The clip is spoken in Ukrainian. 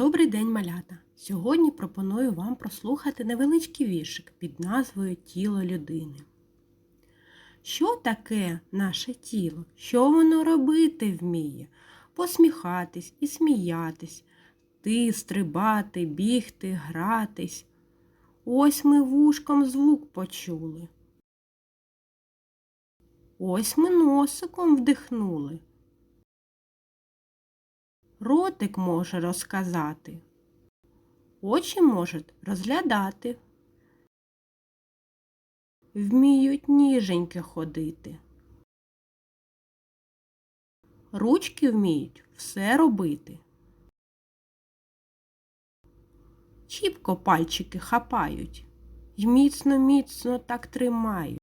Добрий день, малята! Сьогодні пропоную вам прослухати невеличкий віршик під назвою Тіло людини. Що таке наше тіло? Що воно робити вміє? Посміхатись і сміятись, ти стрибати, бігти, гратись. Ось ми вушком звук почули. Ось ми носиком вдихнули. Ротик може розказати. Очі можуть розглядати. Вміють ніженьки ходити. Ручки вміють все робити. Чіпко пальчики хапають й міцно-міцно так тримають.